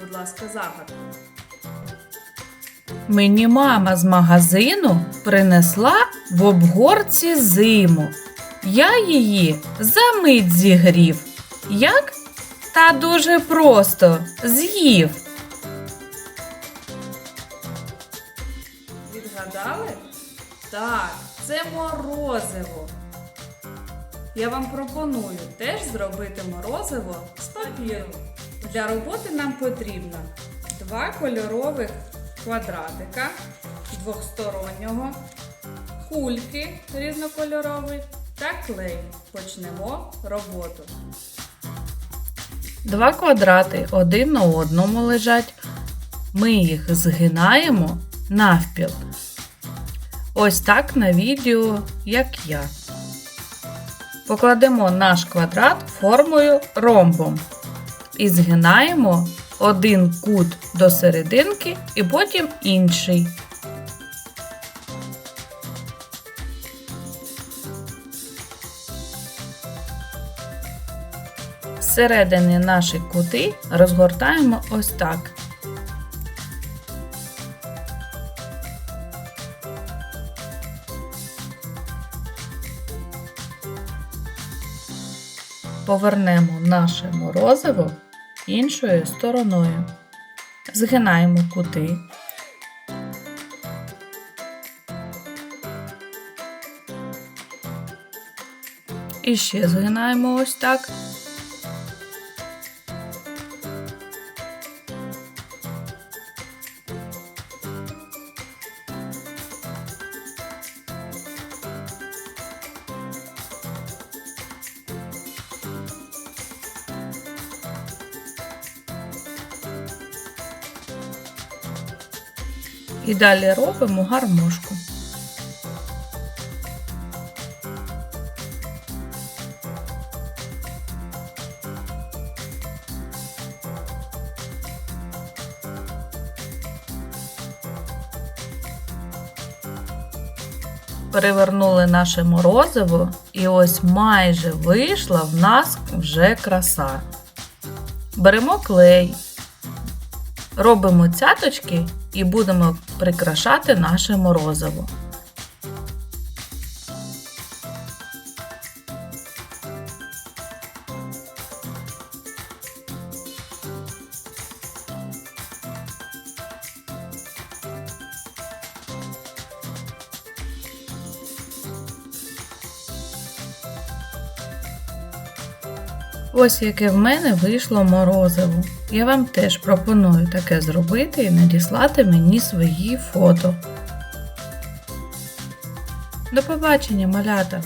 будь ласка, загадку. Мені мама з магазину принесла в обгорці зиму. Я її за мить зігрів. Як? Та дуже просто з'їв. Відгадали? Так, це морозиво. Я вам пропоную теж зробити морозиво з папіру. Для роботи нам потрібно два кольорових квадратика двохстороннього, кульки різнокольорові та клей. Почнемо роботу. Два квадрати один на одному лежать. Ми їх згинаємо навпіл. Ось так на відео, як я. Покладемо наш квадрат формою ромбом і згинаємо один кут до серединки і потім інший. Зсередини наші кути розгортаємо ось так. Повернемо наше морозиво іншою стороною. Згинаємо кути. І ще згинаємо ось так. І далі робимо гармошку. Перевернули наше морозиво, і ось майже вийшла в нас вже краса. Беремо клей, робимо цяточки і будемо прикрашати наше морозиво. Ось яке в мене вийшло морозиво. Я вам теж пропоную таке зробити і надіслати мені свої фото. До побачення, малята!